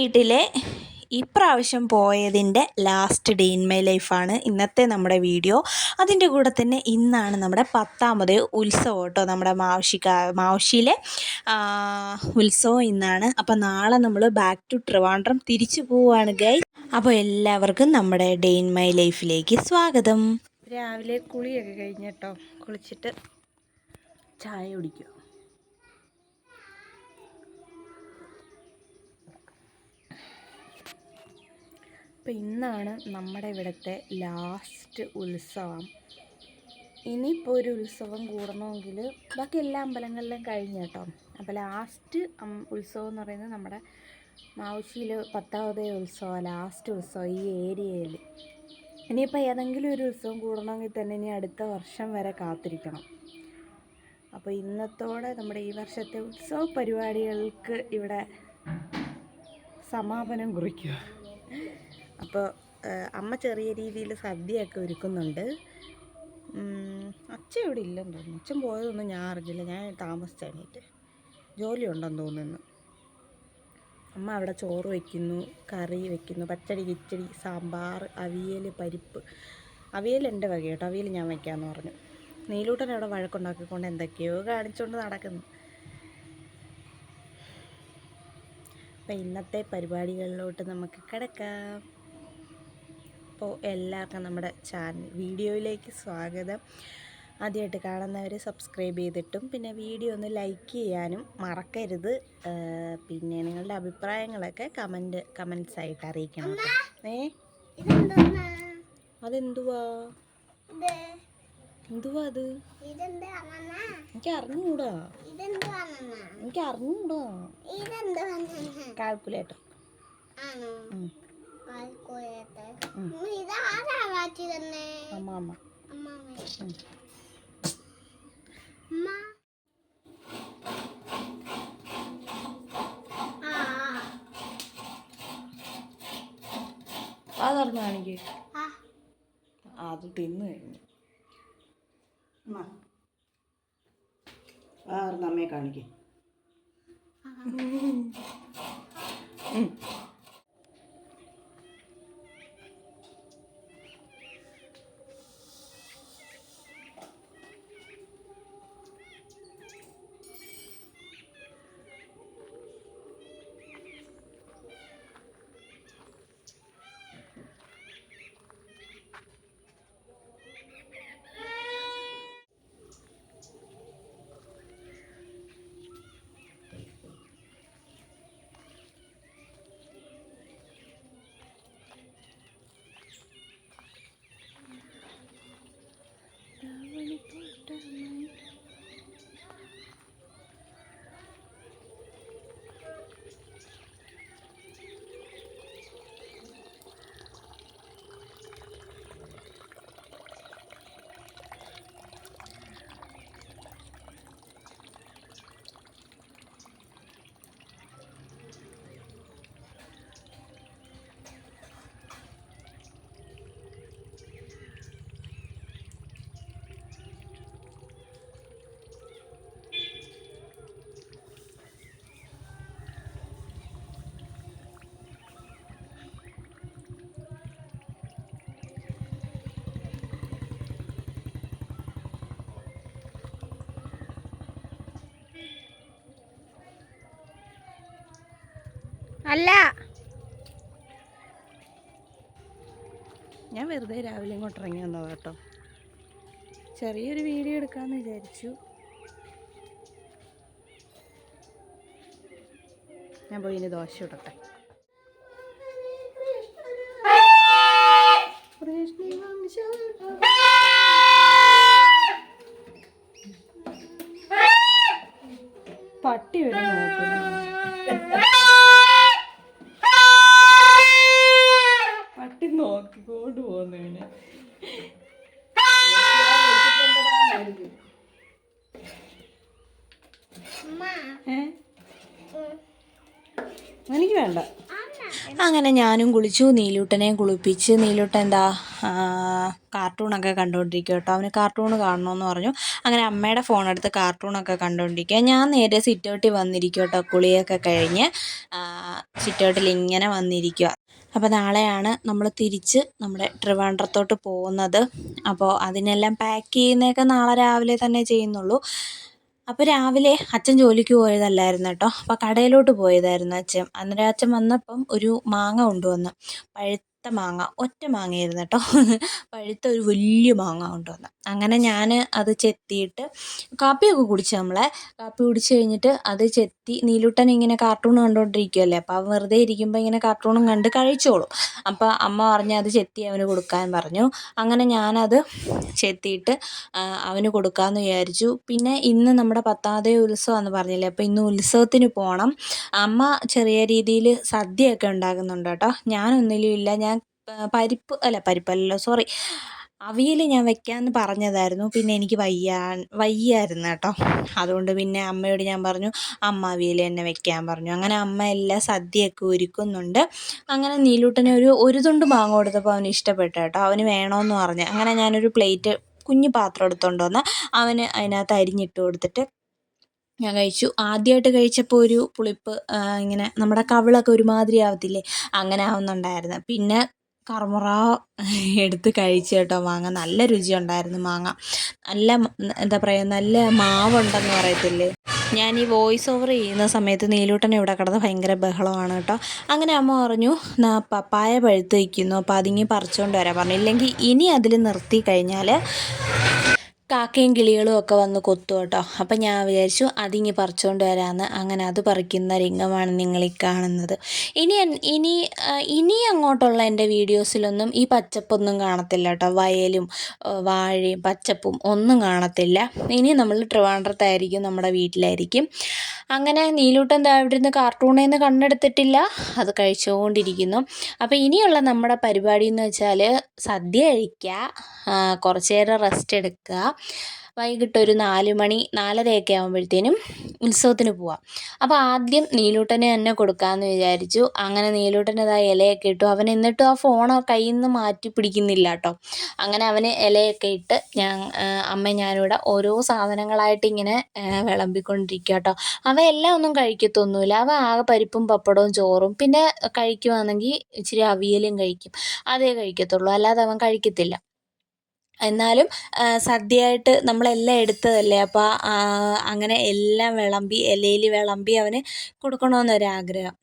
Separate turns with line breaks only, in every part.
വീട്ടിലെ ഇപ്രാവശ്യം പോയതിന്റെ ലാസ്റ്റ് ഡേ ഇൻ മൈ ലൈഫാണ് ഇന്നത്തെ നമ്മുടെ വീഡിയോ അതിന്റെ കൂടെ തന്നെ ഇന്നാണ് നമ്മുടെ പത്താമത് ഉത്സവം കേട്ടോ നമ്മുടെ മാവശിക്ക മാവശിയിലെ ഉത്സവം ഇന്നാണ്. അപ്പോൾ നാളെ നമ്മൾ ബാക്ക് ടു ട്രിവാൻഡ്രം തിരിച്ചു പോവുകയാണ് ഗൈ അപ്പോൾ എല്ലാവർക്കും നമ്മുടെ ഡേ ഇൻ മൈ ലൈഫിലേക്ക് സ്വാഗതം. രാവിലെ കുളിയൊക്കെ കഴിഞ്ഞിട്ടോ കുളിച്ചിട്ട് ചായ കുടിക്കുക അപ്പോൾ ഇന്നാണ് നമ്മുടെ ഇവിടുത്തെ ലാസ്റ്റ് ഉത്സവം. ഇനിയിപ്പോൾ ഒരു ഉത്സവം കൂടണമെങ്കിൽ ബാക്കി എല്ലാ അമ്പലങ്ങളിലും കഴിഞ്ഞു കേട്ടോ. അപ്പോൾ ലാസ്റ്റ് ഉത്സവം എന്ന് പറയുന്നത് നമ്മുടെ മാവശ്ശിയിൽ പത്താമതേ ഉത്സവം ലാസ്റ്റ് ഉത്സവം ഈ ഏരിയയിൽ. ഇനിയിപ്പോൾ ഏതെങ്കിലും ഒരു ഉത്സവം കൂടണമെങ്കിൽ തന്നെ ഇനി അടുത്ത വർഷം വരെ കാത്തിരിക്കണം. അപ്പോൾ ഇന്നത്തോടെ നമ്മുടെ ഈ വർഷത്തെ ഉത്സവ പരിപാടികൾക്ക് ഇവിടെ സമാപനം കുറിക്കുക. അപ്പോൾ അമ്മ ചെറിയ രീതിയിൽ സദ്യയൊക്കെ ഒരുക്കുന്നുണ്ട്. അച്ഛൻ ഇവിടെ ഇല്ലെന്ന് തോന്നുന്നു. അച്ഛൻ പോയതൊന്നും ഞാൻ അറിഞ്ഞില്ല. ഞാൻ താമസിച്ച് എണീറ്റ്. ജോലി ഉണ്ടെന്ന് തോന്നുന്നു. അമ്മ അവിടെ ചോറ് വയ്ക്കുന്നു കറി വയ്ക്കുന്നു പച്ചടി കിച്ചടി സാമ്പാർ അവിയൽ പരിപ്പ്. അവിയൽ എന്റെ വക കേട്ടോ. അവിയൽ ഞാൻ വയ്ക്കാമെന്ന് പറഞ്ഞു. നീലൂട്ടൻ അവിടെ വഴക്കുണ്ടാക്കിക്കൊണ്ട് എന്തൊക്കെയോ കാണിച്ചുകൊണ്ട് നടക്കുന്നു. അപ്പം ഇന്നത്തെ പരിപാടികളിലോട്ട് നമുക്ക് കിടക്കാം. അപ്പോൾ എല്ലാവർക്കും നമ്മുടെ ചാനൽ വീഡിയോയിലേക്ക് സ്വാഗതം. ആദ്യമായിട്ട് കാണുന്നവർ സബ്സ്ക്രൈബ് ചെയ്തിട്ടും പിന്നെ വീഡിയോ ഒന്ന് ലൈക്ക് ചെയ്യാനും മറക്കരുത്. പിന്നെ നിങ്ങളുടെ അഭിപ്രായങ്ങളൊക്കെ കമന്റ് കമൻസ് ആയിട്ട് അറിയിക്കണം. ഏ? അതെന്തുവാ? എന്തുവാ അത്? എനിക്ക് അറിഞ്ഞൂടാ എനിക്ക് അറിഞ്ഞൂടാ കാൽക്കുലേറ്റർ. അമ്മ അമ്മ. ഉം. അത് തുറന്ന് കാണിക്ക്. ആ, അത് തിന്നു കഴിഞ്ഞു.
ആർന്ന് അമ്മയെ കാണിക്കേ.
টাটা അല്ല. ഞാൻ വെറുതെ രാവിലെ ഇങ്ങോട്ട് ഇറങ്ങി വന്നതാ കേട്ടോ. ചെറിയൊരു വീഡിയോ എടുക്കാമെന്ന് വിചാരിച്ചു. ഞാൻ പോയി ഇനി ദോശ ഇടട്ടെ പട്ടി വരെ നോക്കുന്നു. അങ്ങനെ ഞാനും കുളിച്ചു. നീലൂട്ടനെ കുളിപ്പിച്ച്. നീലൂട്ടൻ എന്താ കാർട്ടൂണൊക്കെ കണ്ടുകൊണ്ടിരിക്കുക കേട്ടോ. അവന് കാർട്ടൂൺ കാണണമെന്ന് പറഞ്ഞു. അങ്ങനെ അമ്മയുടെ ഫോൺ എടുത്ത് കാർട്ടൂണൊക്കെ കണ്ടുകൊണ്ടിരിക്കുക ഞാൻ നേരെ സിറ്റൗട്ടിൽ വന്നിരിക്കും കേട്ടോ. കുളിയൊക്കെ കഴിഞ്ഞ് സിറ്റൗട്ടിൽ ഇങ്ങനെ വന്നിരിക്കുക അപ്പോൾ നാളെയാണ് നമ്മൾ തിരിച്ച് നമ്മുടെ ട്രിവാൻഡ്രത്തോട്ട് പോകുന്നത്. അപ്പോൾ അതിനെല്ലാം പാക്ക് ചെയ്യുന്നതൊക്കെ നാളെ രാവിലെ തന്നെ ചെയ്യുന്നുള്ളൂ. അപ്പോൾ രാവിലെ അച്ഛൻ ജോലിക്ക് പോയതല്ലായിരുന്നു കേട്ടോ അപ്പോൾ കടയിലോട്ട് പോയതായിരുന്നു അച്ഛൻ. അന്നേരം അച്ഛൻ വന്നപ്പം ഒരു മാങ്ങ കൊണ്ടുവന്നു. പഴുത്ത മാങ്ങ ഒറ്റ മാങ്ങയായിരുന്നു കേട്ടോ പഴുത്ത ഒരു വലിയ മാങ്ങ കൊണ്ടുവന്ന്. അങ്ങനെ ഞാൻ അത് ചെത്തിയിട്ട് കാപ്പിയൊക്കെ കുടിച്ചു നമ്മളെ. കാപ്പി കുടിച്ച് കഴിഞ്ഞിട്ട് അത് ചെത്തി നീലൂട്ടൻ ഇങ്ങനെ കാർട്ടൂൺ കണ്ടുകൊണ്ടിരിക്കുമല്ലേ അപ്പോൾ അവൻ വെറുതെ ഇരിക്കുമ്പോൾ ഇങ്ങനെ കാർട്ടൂണും കണ്ട് കഴിച്ചോളും. അപ്പോൾ അമ്മ പറഞ്ഞ് അത് ചെത്തി അവന് കൊടുക്കാൻ പറഞ്ഞു. അങ്ങനെ ഞാനത് ചെത്തിയിട്ട് അവന് കൊടുക്കാമെന്ന് വിചാരിച്ചു. പിന്നെ ഇന്ന് നമ്മുടെ പത്താമതേ ഉത്സവം എന്ന് പറഞ്ഞില്ലേ? അപ്പോൾ ഇന്ന് ഉത്സവത്തിന് പോകണം അമ്മ ചെറിയ രീതിയിൽ സദ്യയൊക്കെ ഉണ്ടാക്കുന്നുണ്ട് കേട്ടോ ഞാനൊന്നിലും ഇല്ല. ഞാൻ പരിപ്പ് അല്ല പരിപ്പല്ലല്ലോ സോറി. അവിയൽ ഞാൻ വെക്കാമെന്ന് പറഞ്ഞതായിരുന്നു. പിന്നെ എനിക്ക് വയ്യാ വയ്യായിരുന്നു കേട്ടോ. അതുകൊണ്ട് പിന്നെ അമ്മയോട് ഞാൻ പറഞ്ഞു അമ്മ അവിയൽ തന്നെ വെക്കാൻ പറഞ്ഞു. അങ്ങനെ അമ്മ എല്ലാ സദ്യയൊക്കെ ഒരുക്കുന്നുണ്ട്. അങ്ങനെ നീലൂട്ടനെ ഒരു ഒരു തുണ്ട് മാങ്ങ കൊടുത്തപ്പോൾ അവന് ഇഷ്ടപ്പെട്ടു കേട്ടോ. അവന് വേണമെന്ന് പറഞ്ഞു. അങ്ങനെ ഞാനൊരു പ്ലേറ്റ് കുഞ്ഞു പാത്രം എടുത്തുകൊണ്ട് വന്ന് അവന് അതിനകത്ത് അരിഞ്ഞിട്ട് കൊടുത്തിട്ട് ഞാൻ കഴിച്ചു. ആദ്യമായിട്ട് കഴിച്ചപ്പോൾ ഒരു പുളിപ്പ് ഇങ്ങനെ നമ്മുടെ കവിളൊക്കെ ഒരുമാതിരി ആവത്തില്ലേ? അങ്ങനെ ആവുന്നുണ്ടായിരുന്നു. പിന്നെ കറുമുറ എടുത്ത് കഴിച്ചു കേട്ടോ മാങ്ങ. നല്ല രുചിയുണ്ടായിരുന്നു മാങ്ങ. നല്ല എന്താ പറയുക നല്ല മാവുണ്ടെന്ന് പറയത്തില്ലേ? ഞാൻ ഈ വോയിസ് ഓവർ ചെയ്യുന്ന സമയത്ത് നീലൂട്ടൻ ഇവിടെ കിടന്ന് ഭയങ്കര ബഹളമാണ് കേട്ടോ. അങ്ങനെ അമ്മ പറഞ്ഞു "നാ പപ്പായ പഴുത്ത് വയ്ക്കുന്നു അപ്പോൾ അതിങ്ങി പറിച്ചുകൊണ്ട് വരാൻ പറഞ്ഞു. ഇല്ലെങ്കിൽ ഇനി അതിൽ നിർത്തി കഴിഞ്ഞാൽ കാക്കയും കിളികളും ഒക്കെ വന്ന് കൊത്തു കേട്ടോ. അപ്പം ഞാൻ വിചാരിച്ചു അതിങ്ങി പറിച്ചുകൊണ്ട് വരാമെന്ന് അങ്ങനെ അത് പറിക്കുന്ന രംഗമാണ് നിങ്ങൾ ഈ കാണുന്നത്. ഇനി ഇനി ഇനി അങ്ങോട്ടുള്ള എന്റെ വീഡിയോസിലൊന്നും ഈ പച്ചപ്പൊന്നും കാണത്തില്ല കേട്ടോ. വയലും വാഴയും പച്ചപ്പും ഒന്നും കാണത്തില്ല. ഇനി നമ്മൾ ട്രിവാൻഡ്രത്തായിരിക്കും നമ്മുടെ വീട്ടിലായിരിക്കും. അങ്ങനെ നീലൂട്ടൻ താവിടുന്ന് കാർട്ടൂണിൽ നിന്ന് കണ്ണെടുത്തിട്ടില്ല. അത് കഴിച്ചുകൊണ്ടിരിക്കുന്നു അപ്പോൾ ഇനിയുള്ള നമ്മുടെ പരിപാടി എന്ന് വെച്ചാൽ സദ്യ കഴിക്കുക കുറച്ച് നേരം റെസ്റ്റ് എടുക്കുക. വൈകിട്ട് ഒരു നാല് മണി നാലരയൊക്കെ ആകുമ്പോഴത്തേനും ഉത്സവത്തിന് പോവാം. അപ്പോൾ ആദ്യം നീലൂട്ടനെ തന്നെ കൊടുക്കാമെന്ന് വിചാരിച്ചു. അങ്ങനെ നീലൂട്ടന് ഇതാ ഇലയൊക്കെ ഇട്ടു. അവൻ എന്നിട്ടും ആ ഫോൺ കയ്യിൽ നിന്ന് മാറ്റി പിടിക്കുന്നില്ല കേട്ടോ. അങ്ങനെ അവന് ഇലയൊക്കെ ഇട്ട് ഞാൻ അമ്മ ഞാനിവിടെ ഓരോ സാധനങ്ങളായിട്ട് ഇങ്ങനെ വിളമ്പിക്കൊണ്ടിരിക്കുക കേട്ടോ. അവ എല്ലാം ഒന്നും കഴിക്കത്തൊന്നുമില്ല. അവ ആകെ പരിപ്പും പപ്പടവും ചോറും. പിന്നെ കഴിക്കുവാണെങ്കിൽ ഇച്ചിരി അവിയലും കഴിക്കും. അതേ കഴിക്കത്തുള്ളൂ. അല്ലാതെ അവൻ കഴിക്കത്തില്ല. എന്നാലും സദ്യയായിട്ട് നമ്മളെല്ലാം എടുത്തതല്ലേ? അപ്പോൾ അങ്ങനെ എല്ലാം വിളമ്പി ഇലയിൽ വിളമ്പി അവന് കൊടുക്കണമെന്നൊരാഗ്രഹം.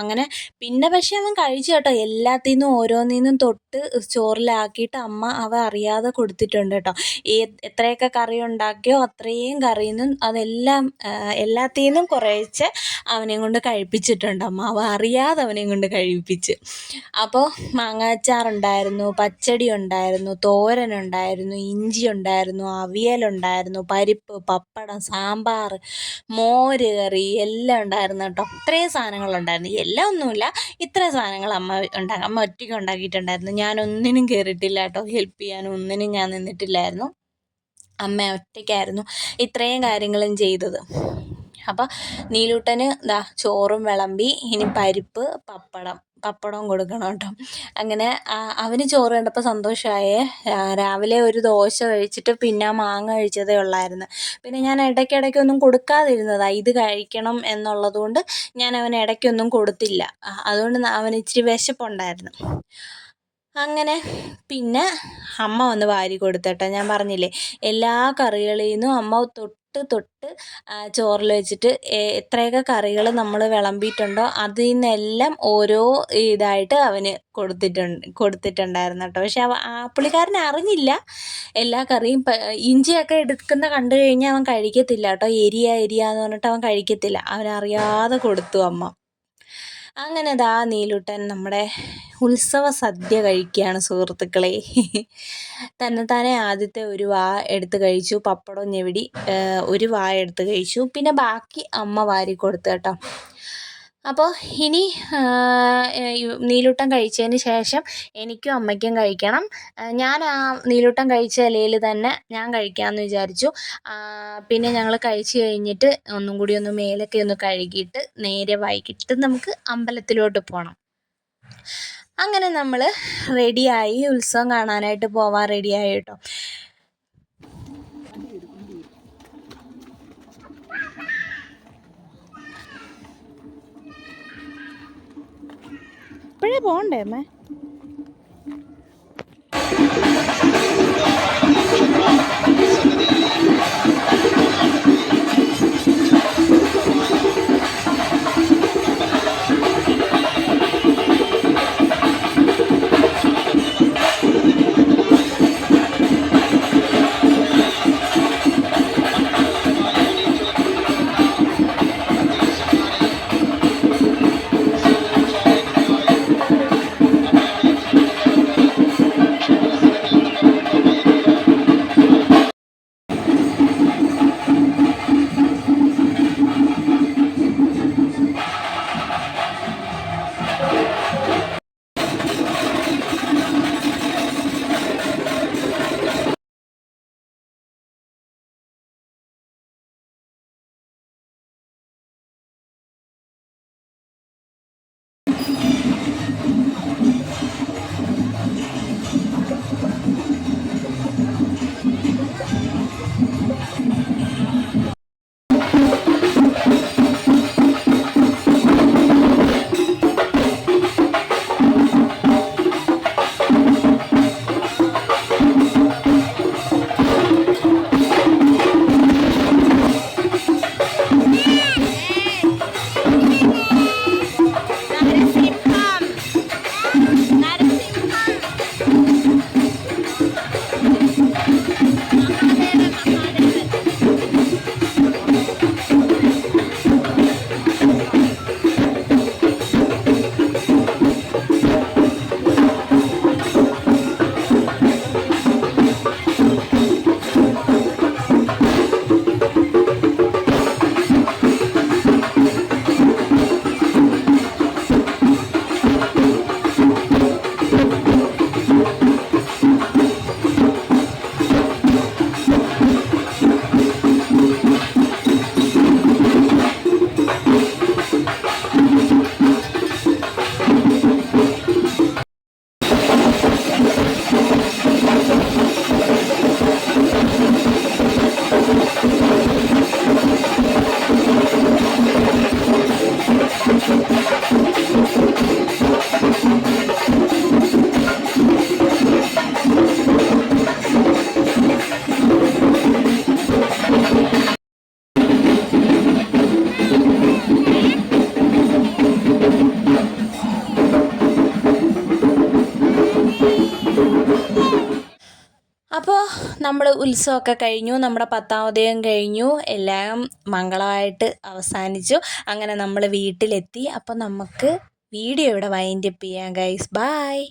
അങ്ങനെ പിന്നെ പക്ഷേ അവൻ കഴിച്ചു കേട്ടോ. എല്ലാത്തിൽ നിന്നും ഓരോന്നിൽ നിന്നും തൊട്ട് ചോറിലാക്കിയിട്ട് അമ്മ അവ അറിയാതെ കൊടുത്തിട്ടുണ്ട് കേട്ടോ. ഈ എത്രയൊക്കെ കറി ഉണ്ടാക്കിയോ അത്രയും കറിയിൽ നിന്നും അതെല്ലാം എല്ലാത്തിൽ നിന്നും കുറേച്ച് അവനെയും കൊണ്ട് കഴിപ്പിച്ചിട്ടുണ്ട് അമ്മ. അവ അറിയാതെ അവനെയും കൊണ്ട് കഴിപ്പിച്ച്. അപ്പോൾ മാങ്ങാച്ചാറുണ്ടായിരുന്നു പച്ചടി ഉണ്ടായിരുന്നു തോരനുണ്ടായിരുന്നു ഇഞ്ചി ഉണ്ടായിരുന്നു അവിയലുണ്ടായിരുന്നു പരിപ്പ് പപ്പടം സാമ്പാർ മോര് കറി എല്ലാം ഉണ്ടായിരുന്നു കേട്ടോ. ഇത്രയും സാധനങ്ങളുണ്ടായിരുന്നു എല്ലാം ഒന്നുമില്ല. ഇത്ര സാധനങ്ങൾ അമ്മ ഉണ്ടാക്കാം അമ്മ ഒറ്റയ്ക്ക് ഉണ്ടാക്കിയിട്ടുണ്ടായിരുന്നു. ഞാൻ ഒന്നിനും കയറിയിട്ടില്ല കേട്ടോ. ഹെൽപ്പ് ചെയ്യാനും ഒന്നിനും ഞാൻ നിന്നിട്ടില്ലായിരുന്നു. അമ്മ ഒറ്റയ്ക്കായിരുന്നു ഇത്രയും കാര്യങ്ങളും ചെയ്തത്. അപ്പോൾ നീലൂട്ടന് ദാ ചോറും വിളമ്പി ഇനി പരിപ്പ് പപ്പടം പപ്പടവും കൊടുക്കണം കേട്ടോ. അങ്ങനെ അവന് ചോറ് കണ്ടപ്പോൾ സന്തോഷമായേ രാവിലെ ഒരു ദോശ കഴിച്ചിട്ട് പിന്നെ മാങ്ങ കഴിച്ചതേ ഉള്ളായിരുന്നു. പിന്നെ ഞാൻ ഇടയ്ക്കിടയ്ക്ക് ഒന്നും കൊടുക്കാതിരുന്നതാണ് ഇത് കഴിക്കണം എന്നുള്ളതുകൊണ്ട് ഞാൻ അവന് ഇടയ്ക്കൊന്നും കൊടുത്തില്ല. അതുകൊണ്ട് അവന് ഇച്ചിരി വിശപ്പുണ്ടായിരുന്നു. അങ്ങനെ. പിന്നെ അമ്മ വന്ന് വാരി കൊടുത്തട്ടെ. ഞാൻ പറഞ്ഞില്ലേ എല്ലാ കറികളിൽ നിന്നും അമ്മ തൊട്ട് തൊട്ട് ചോറിൽ വെച്ചിട്ട് എത്രയൊക്കെ കറികൾ നമ്മൾ വിളമ്പിയിട്ടുണ്ടോ അതിൽ നിന്നെല്ലാം ഓരോ ഇതായിട്ട് അവന് കൊടുത്തിട്ടുണ്ട് കൊടുത്തിട്ടുണ്ടായിരുന്നു കേട്ടോ. പക്ഷെ ആ പുള്ളിക്കാരൻ അറിഞ്ഞില്ല. എല്ലാ കറിയും ഇഞ്ചിയൊക്കെ എടുക്കുന്ന കണ്ടു കഴിഞ്ഞാൽ അവൻ കഴിക്കത്തില്ല കേട്ടോ. എരിയ എരിയ എന്ന് പറഞ്ഞിട്ട് അവൻ കഴിക്കത്തില്ല. അവനറിയാതെ കൊടുത്തു അമ്മ. അങ്ങനെ ദാ നീലൂട്ടൻ നമ്മുടെ ഉത്സവ സദ്യ കഴിക്കുകയാണ് സുഹൃത്തുക്കളെ. തന്നെത്താനെ ആദ്യത്തെ ഒരു വാ എടുത്ത് കഴിച്ചു പപ്പടം ഞെവിടി ഒരു വാ എടുത്ത് കഴിച്ചു. പിന്നെ ബാക്കി അമ്മ വാരി കൊടുത്തു കേട്ടോ. അപ്പോൾ ഇനി നീലൂട്ടം കഴിച്ചതിന് ശേഷം എനിക്കും അമ്മയ്ക്കും കഴിക്കണം. ഞാൻ ആ നീലൂട്ടം കഴിച്ച ഇലയിൽ തന്നെ ഞാൻ കഴിക്കാമെന്ന് വിചാരിച്ചു. പിന്നെ ഞങ്ങൾ കഴിച്ച് കഴിഞ്ഞിട്ട് ഒന്നും കൂടി ഒന്ന് മേലൊക്കെ ഒന്ന് കഴുകിയിട്ട് നേരെ വൈകിട്ട് നമുക്ക് അമ്പലത്തിലോട്ട് പോകണം അങ്ങനെ നമ്മൾ റെഡിയായി. ഉത്സവം കാണാനായിട്ട് പോവാൻ റെഡിയായി കേട്ടോ. ഇപ്പോഴേ പോകണ്ടേ അമ്മേ? അപ്പോൾ നമ്മൾ ഉത്സവമൊക്കെ കഴിഞ്ഞു നമ്മുടെ പത്താമതയും കഴിഞ്ഞു എല്ലാം മംഗളമായിട്ട് അവസാനിച്ചു. അങ്ങനെ നമ്മൾ വീട്ടിലെത്തി. അപ്പം നമുക്ക് വീഡിയോ ഇവിടെ വൈൻഡപ്പ് ചെയ്യാം ഗൈസ് ബായ്